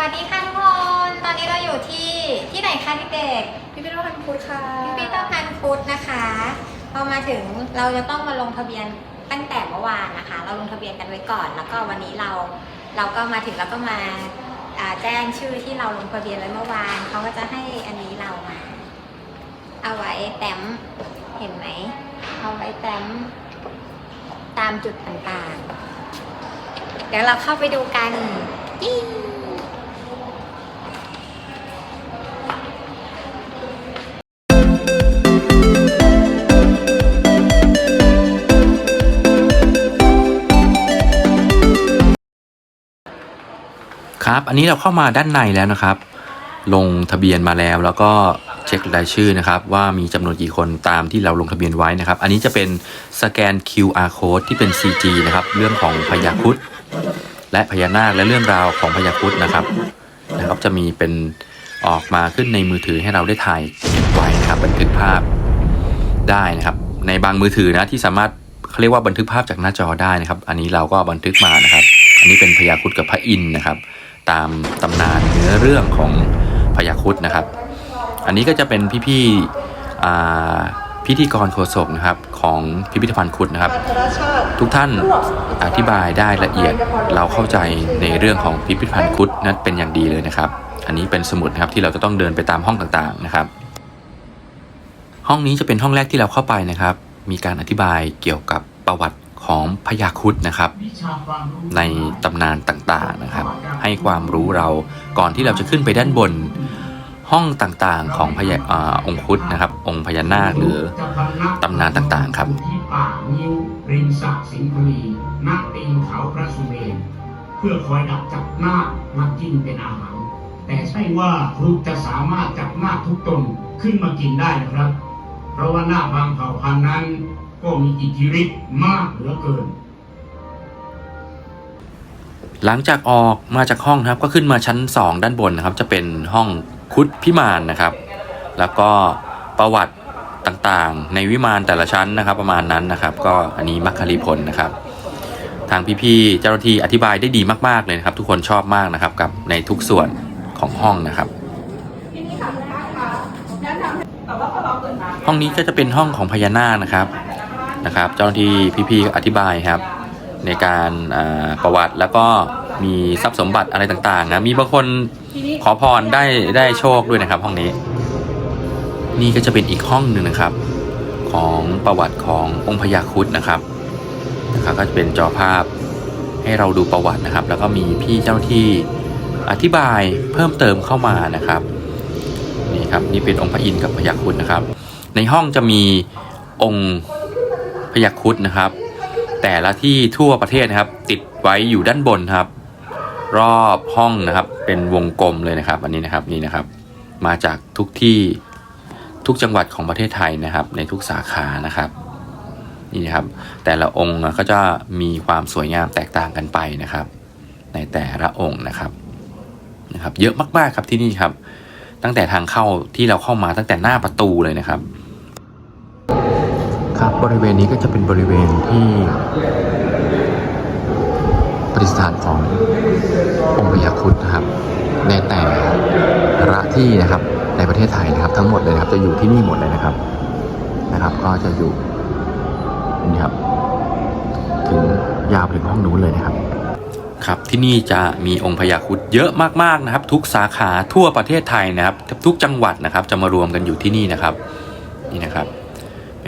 วัสดีค่ะทุกคน ตอนนี้เราอยู่ที่ที่ไหนคะเด็กพิพิธภัณฑ์พุทธค่ะๆพิพิธภัณฑ์พุทธนะคะพอมาถึงเราจะต้องมาลงทะเบียนตั้งแต่เมื่อวานนะคะ เราลงทะเบียนกันไว้ก่อน แล้วก็วันนี้เราเราก็มาถึงแล้วก็มาอ่าแจ้งชื่อที่เราลงทะเบียนไว้เมื่อวานเขาก็จะให้อันนี้เรามา เอาไว้แต้มเห็นไหมเอาไว้แต้มตามจุดต่างๆ เดี๋ยวเราเข้าไปดูกันยิ่ง ครับ อันนี้เราเข้ามาด้านในแล้วนะครับ ลงทะเบียนมาแล้วแล้วก็เช็ครายชื่อนะครับ ว่ามีจำนวนกี่คนตามที่เราลงทะเบียนไว้นะครับ อันนี้จะเป็นสแกน QR code ที่เป็น CG นะครับ เรื่องของพญาคุดและพญานาคและเรื่องราวของพญาคุดนะครับนะครับ จะมีเป็นออกมาขึ้นในมือถือให้เราได้ถ่ายไว้นะครับบันทึกภาพได้นะครับ ในบางมือถือนะที่สามารถเขาเรียกว่าบันทึกภาพจากหน้าจอได้นะครับ อันนี้เราก็บันทึกมานะครับ อันนี้เป็นพญาคุดกับพระอินทร์นะครับ ตามตำนานเนื้อเรื่องของพญาครุดนะครับ อันนี้ก็จะเป็นพี่ๆอ่พิธีกรโฆษกนะครับของพิพิธภัณฑ์ครุดนะครับ ทุกท่านอธิบายได้ละเอียดเราเข้าใจในเรื่องของพิพิธภัณฑ์ครุดนั้นเป็นอย่างดีเลยนะครับ อันนี้เป็นสมุดนะครับที่เราจะต้องเดินไปตามห้องต่างๆนะครับ ห้องนี้จะเป็นห้องแรกที่เราเข้าไปนะครับ มีการอธิบายเกี่ยวกับประวัติของพญาครุดนะครับ ในตำนานต่างๆนะครับ ให้ความรู้เราก่อนที่เราจะขึ้นไปด้านบน ห้องต่างๆของพญาอองคุดนะครับ องค์พญานาคหรือตำนานต่างๆครับที่ป่างิ้วริมสระสิงห์บุรีณตีนเขาพระสุเมนเพื่อคอยดักจับนาคมากินเป็นอาหาร แต่ใช่ว่าครุฑจะสามารถจับนาคทุกตนขึ้นมากินได้นะครับ เพราะว่านาคบางเผ่าพันธุ์นั้น ก็มีอิทธิฤทธิ์มากเหลือเกิน หลังจากออกมาจากห้องครับก็ขึ้นมาชั้น 2 ด้านบนนะครับ จะเป็นห้องคุดพิมานนะครับ แล้วก็ประวัติต่างๆ ในวิมานแต่ละชั้นนะครับ ประมาณนั้นนะครับ ก็อันนี้มัคคลีผลนะครับ ทางพี่ๆเจ้าหน้าที่อธิบายได้ดีมากๆเลยนะครับ ทุกคนชอบมากนะครับกับในทุกส่วนของห้องนะครับ ห้องนี้ก็จะเป็นห้องของพญานาคนะครับนะครับ เจ้าหน้าที่พี่ๆอธิบายครับ ในการประวัติแล้วก็มีทรัพย์สมบัติอะไรต่างๆนะมีบางคนขอพรได้ได้โชคด้วยนะครับ ห้องนี้ นี่ก็จะเป็นอีกห้องหนึ่งนะครับ ของประวัติขององค์พญาคุดนะครับนะครับ ก็จะเป็นจอภาพให้เราดูประวัตินะครับ แล้วก็มีพี่เจ้าที่อธิบายเพิ่มเติมเข้ามานะครับนี่ครับนี่เป็นองค์พระอินทร์กับพญาคุดนะครับ ในห้องจะมีองค์พญาคุดนะครับ แต่ละที่ทั่วประเทศนะครับ ติดไว้อยู่ด้านบนครับ รอบห้องนะครับ เป็นวงกลมเลยนะครับ อันนี้นะครับนี่นะครับ มาจากทุกที่ทุกจังหวัดของประเทศไทยนะครับ ในทุกสาขานะครับนี่นะครับ แต่ละองค์ก็จะมีความสวยงามแตกต่างกันไปนะครับ ในแต่ละองค์นะครับนะครับ เยอะมากๆครับที่นี่ครับ ตั้งแต่ทางเข้าที่เราเข้ามาตั้งแต่หน้าประตูเลยนะครับ ครับ บริเวณนี้ก็จะเป็นบริเวณที่ประดิษฐานขององค์พญาครุฑนะครับ ในแต่ละที่นะครับในประเทศไทยนะครับ ทั้งหมดเลยนะครับจะอยู่ที่นี่หมดเลยนะครับนะครับ ก็จะอยู่นี่ครับถึงยาวถึงห้องนู้นเลยนะครับ ครับที่นี่จะมีองค์พญาครุฑเยอะมากๆนะครับ ทุกสาขาทั่วประเทศไทยนะครับ ทุกจังหวัดนะครับ จะมารวมกันอยู่ที่นี่นะครับนี่นะครับ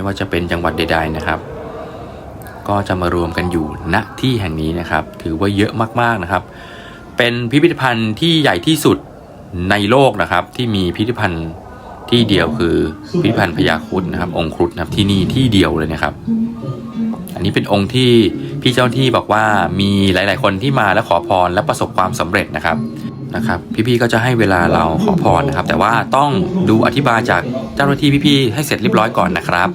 ไม่ว่าจะเป็นจังหวัดใด ๆนะครับ ก็จะมารวมกันอยู่ณที่แห่งนี้นะครับ ถือว่าเยอะมากๆนะครับ เป็นพิพิธภัณฑ์ที่ใหญ่ที่สุดในโลกนะครับ ที่มีพิพิธภัณฑ์ที่เดียวคือพิพิธภัณฑ์พญาครุฑนะครับ องค์ครุฑนะครับที่นี่ที่เดียวเลยนะครับ อันนี้เป็นองค์ที่พี่เจ้าที่บอกว่ามีหลาย ๆ คนที่มาแล้วขอพรและประสบความสำเร็จนะครับ นะครับพี่ๆก็จะให้เวลาเราขอพรนะครับ แต่ว่าต้องดูอธิบายจากเจ้าหน้าที่พี่ๆให้เสร็จเรียบร้อยก่อนนะครับ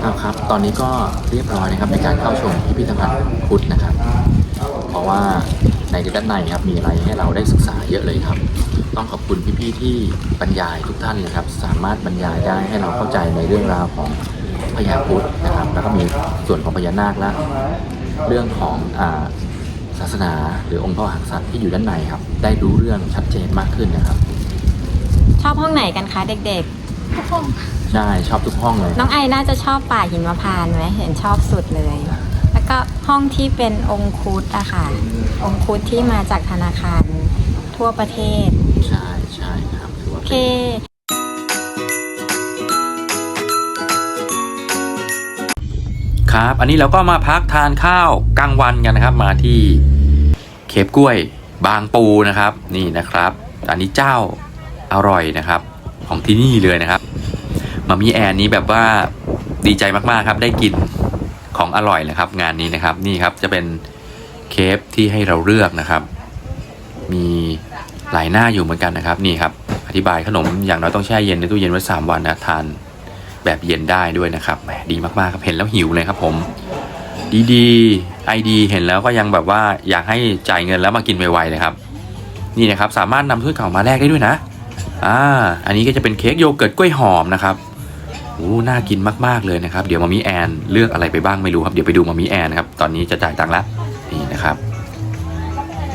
เอาครับ ตอนนี้ก็เรียบร้อยนะครับในการเข้าชมพิพิธภัณฑ์พุทธนะครับ เพราะว่าในด้านในครับมีอะไรให้เราได้ศึกษาเยอะเลยครับ ต้องขอบคุณพี่ๆที่บรรยายทุกท่านเลยครับ สามารถบรรยายได้ให้เราเข้าใจในเรื่องราวของพญาพุทธนะครับ แล้วก็มีส่วนของพญานาคและเรื่องของอ่า ศาสนา หรือองค์พระมหากษัตริย์ที่อยู่ด้านในครับ ได้รู้เรื่องชัดเจนมากขึ้นนะครับ ชอบห้องไหนกันคะเด็กใช่ชอบทุกห้องเลย ๆ น้องไอน่าจะชอบป่าหินมะพร้านต์ไหมเห็นชอบสุดเลย แล้วก็ห้องที่เป็นองคุดอะค่ะ องคุดที่มาจากธนาคารทั่วประเทศใช่ใช่ครับถือว่าโอเค ครับ อันนี้เราก็มาพักทานข้าวกลางวันกันนะครับ มาที่เคปกล้วยบางปูนะครับ นี่นะครับ อันนี้เจ้าอร่อยนะครับ ของที่นี่เลยนะครับมามีแอนนี้แบบว่าดีใจมากๆครับ ได้กินของอร่อยนะครับ งานนี้นะครับนี่ครับจะเป็นเคปที่ให้เราเลือกนะครับ มีหลายหน้าอยู่เหมือนกันนะครับ นี่ครับ อธิบายขนมอย่างน้อยต้องแช่เย็นในตู้เย็นไว้สามวันนะทาน แบบเย็นได้ด้วยนะครับแหมดีมากๆครับเห็นแล้วหิวเลยครับผม ดีดีไอดีเห็นแล้วก็ยังแบบว่าอยากให้จ่ายเงินแล้วมากินไวๆเลยครับ นี่นะครับสามารถนำถ้วยเก่ามาแลกได้ด้วยนะอ่าอันนี้ก็จะเป็นเค้กโยเกิร์ตกล้วยหอมนะครับโอ้น่ากินมากๆเลยนะครับ เดี๋ยวมามีแอนเลือกอะไรไปบ้างไม่รู้ครับ เดี๋ยวไปดูมามีแอนครับ ตอนนี้จะจ่ายตังค์ละนี่นะครับ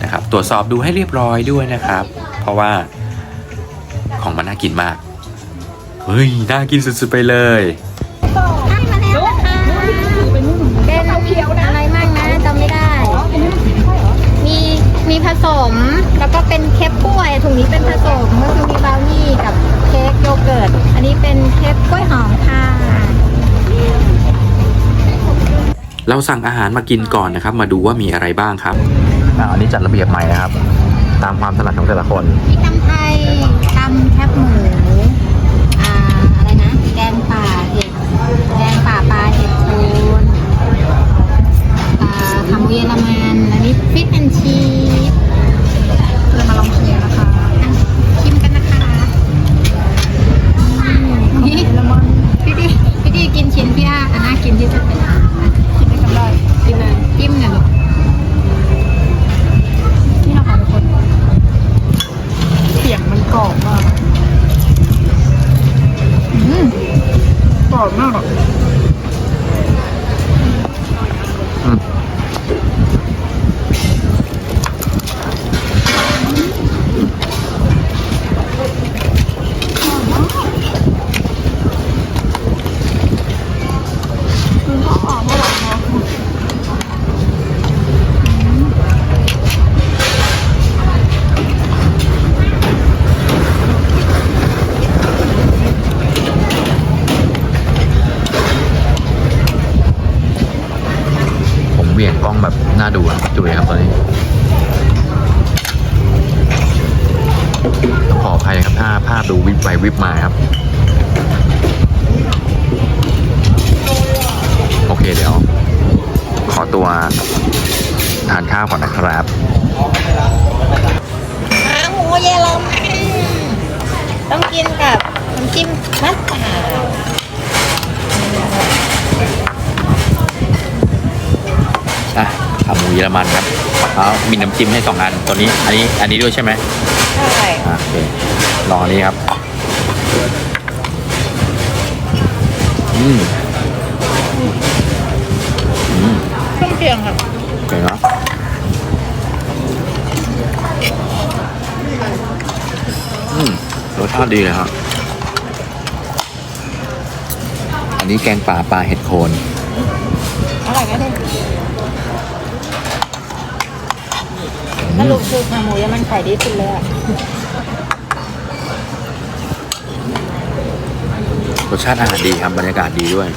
นะครับ ตรวจสอบดูให้เรียบร้อยด้วยนะครับ เพราะว่าของมันน่ากินมาก เฮ้ย น่ากินสุดๆไปเลยให้มาแล้วนะคะเป็นอะไรมั่งนะจำไม่ได้ มีมีผสมแล้วก็เป็นเค้กกล้วยถุงนี้เป็นผสมก็คือมีบราวนี่กับเค้กโยเกิร์ต อันนี้เป็นเค้กกล้วยหอมค่ะ เราสั่งอาหารมากินก่อนนะครับ มาดูว่ามีอะไรบ้างครับอันนี้จัดระเบียบใหม่นะครับ ตามความถนัดของแต่ละคน มีตำไทย กรอบมากอะ อืม คือเขาออกมาหลังเนาะ ผมเหวี่ยงกล้องแบบ น่าดูอะดูเลยครับตอนนี้ต้องขออภัยครับถ้าภาพดูวิบไปวิบมาครับ โอเคเดี๋ยว ขอตัวทานข้าวก่อนนะครับขาหมูเยอรมันต้องกินกับน้ำจิ้มมัสตาร์ด ขาหมูเยอรมันครับเอามีน้ำจิ้มให้สองอันตัวนี้ อันนี้ อันนี้ด้วยใช่ไหมใช่อะโอเคลองอันนี้ครับ อืมอืมเครื่องเคียงค่ะโอเคเนาะอืมรสชาติดีเลยครับ อันนี้แกงป่าปลาเห็ดโคนอร่อยไหมเด็สรุปคือขาหมูยอรมันขายดีสุดเลยอะรสชาติอาหารดีครับบรรยากาศดีด้วย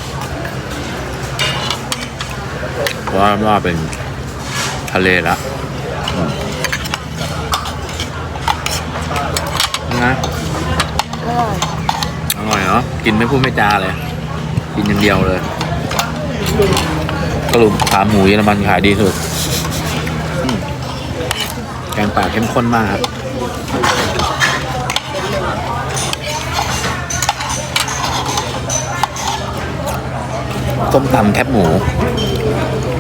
เพราะว่าเป็นทะเลละนะอร่อยอร่อยเนาะกินไม่พูดไม่จาเลย กินอย่างเดียวเลยสรุปขาหมูเยอรมันขายดีสุด งป่าเข้มข้นมากครับส้มตำแคบหมู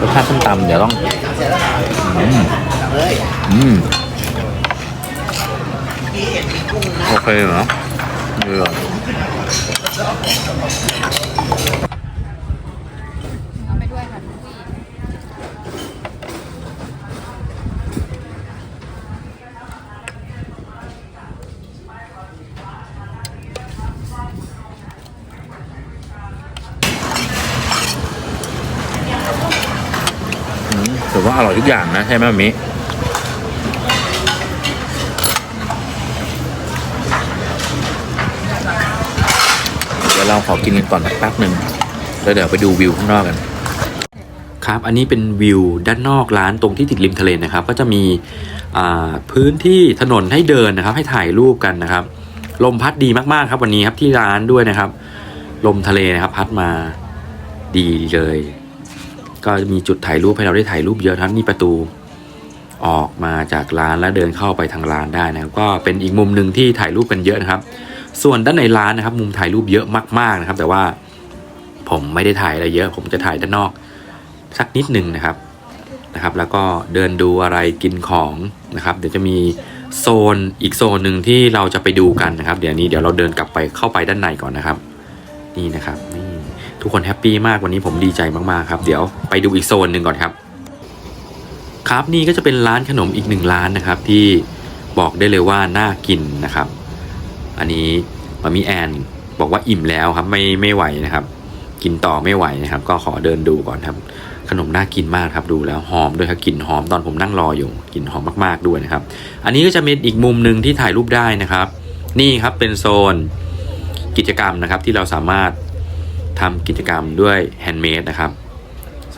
รสชาติส้มตำเดี๋ยวต้อง อืมอืมโอเคเหรอเดือดเอาไปด้วยค่ะ ว่าอ ร่อยทุกอย่างนะ ใช่ไหมมิเดี๋ยวเราขอกินกันก่อนแป๊บหนึ่งแล้วเดี๋ยวไปดูวิวข้างนอกกัน ครับ อันนี้เป็นวิวด้านนอกร้านตรงที่ติดริมทะเลนะครับ ก็จะมีพื้นที่ถนนให้เดินนะครับ ให้ถ่ายรูปกันนะครับ ลมพัดดีมากๆครับวันนี้ครับที่ร้านด้วยนะครับ ลมทะเลนะครับ พัดมาดีเลย ก็มีจุดถ่ายรูปให้เราได้ถ่ายรูปเยอะทั้งนี่ประตู ออกมาจากร้านแล้วเดินเข้าไปทางร้านได้นะครับก็เป็นอีกมุมหนึ่งที่ถ่ายรูปกันเยอะนะครับ ส่วนด้านในร้านนะครับ มุมถ่ายรูปเยอะมากๆนะครับ แต่ว่าผมไม่ได้ถ่ายอะไรเยอะ ผมจะถ่ายด้านนอก สักนิดหนึ่งนะครับนะครับ แล้วก็เดินดูอะไรกินของนะครับ เดี๋ยวจะมีโซนอีกโซนหนึ่งที่เราจะไปดูกันนะครับ เดี๋ยวนี้เดี๋ยวเราเดินกลับไปเข้าไปด้านในก่อนนะครับ นี่นะครับนี่ ทุกคนแฮปปี้มากวันนี้ผมดีใจมากๆครับ เดี๋ยวไปดูอีกโซนหนึ่งก่อนครับ ครับนี่ก็จะเป็นร้านขนมอีกหนึ่งร้านนะครับ ที่บอกได้เลยว่าน่ากินนะครับ อันนี้มามีแอนบอกว่าอิ่มแล้วครับไม่ไม่ไหวนะครับ กินต่อไม่ไหวนะครับ ก็ขอเดินดูก่อนครับ ขนมน่ากินมากครับดูแล้วหอมด้วยครับกลิ่นหอมตอนผมนั่งรออยู่กลิ่นหอมมากๆด้วยนะครับ อันนี้ก็จะเป็นอีกมุมหนึ่งที่ถ่ายรูปได้นะครับ นี่ครับเป็นโซนกิจกรรมนะครับที่เราสามารถ ทำกิจกรรมด้วยแฮนด์เมดนะครับ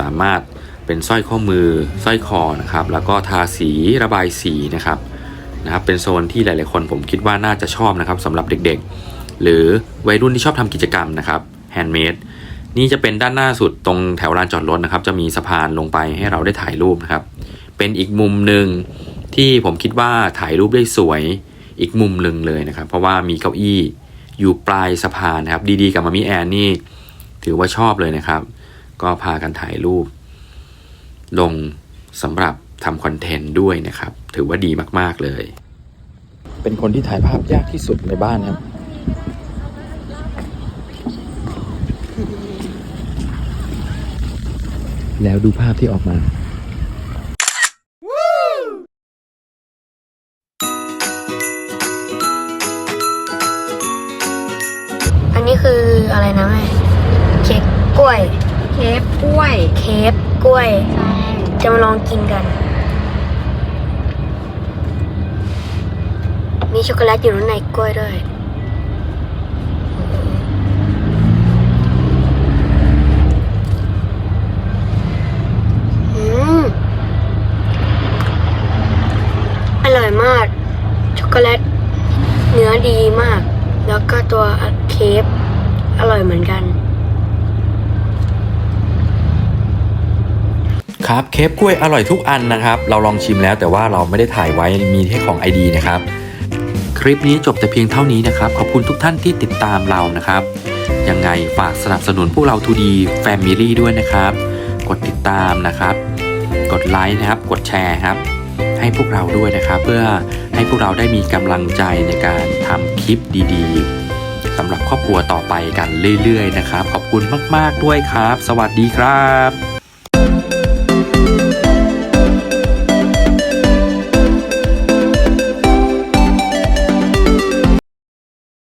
สามารถเป็นสร้อยข้อมือสร้อยคอนะครับ แล้วก็ทาสีระบายสีนะครับนะครับ เป็นโซนที่หลาย ๆ คนผมคิดว่าน่าจะชอบนะครับสำหรับเด็กๆ หรือวัยรุ่นที่ชอบทำกิจกรรมนะครับแฮนด์เมดนี่จะเป็นด้านหน้าสุดตรงแถวลานจอดรถนะครับ จะมีสะพานลงไปให้เราได้ถ่ายรูปนะครับ เป็นอีกมุมหนึ่งที่ผมคิดว่าถ่ายรูปได้สวยอีกมุมหนึ่งเลยนะครับ เพราะว่ามีเก้าอี้อยู่ปลายสะพานนะครับ ดีๆ กับมามิแอนนี่ ถือว่าชอบเลยนะครับ ก็พากันถ่ายรูป ลงสำหรับทำคอนเทนต์ด้วยนะครับ ถือว่าดีมาก ๆ เลย เป็นคนที่ถ่ายภาพยากที่สุดในบ้านครับ แล้วดูภาพที่ออกมาอันนี้คืออะไรนะแม่เค้กก ล้วย เคฟกล้วย เค้กกล้วย ใช่ จะมาลองกินกัน มีช็อกโกแลตอยู่ในกล้วยด้วยอืมอร่อยมาก ช็อกโกแลตเนื้อดีมาก แล้วก็ตัวเค้กอร่อยเหมือนกัน ครับเคปกล้วยอร่อยทุกอันนะครับ เราลองชิมแล้วแต่ว่าเราไม่ได้ถ่ายไว้มีแค่ของ ID นะครับ คลิปนี้จบแต่เพียงเท่านี้นะครับ ขอบคุณทุกท่านที่ติดตามเรานะครับ ยังไงฝากสนับสนุนพวกเรา 2D Family ด้วยนะครับ กดติดตามนะครับ กดไลค์นะครับ กดแชร์ครับ ให้พวกเราด้วยนะครับ เพื่อให้พวกเราได้มีกำลังใจในการทำคลิปดีๆสำหรับครอบครัวต่อไปกันเรื่อยๆนะครับ ขอบคุณมากๆด้วยครับ สวัสดีครับ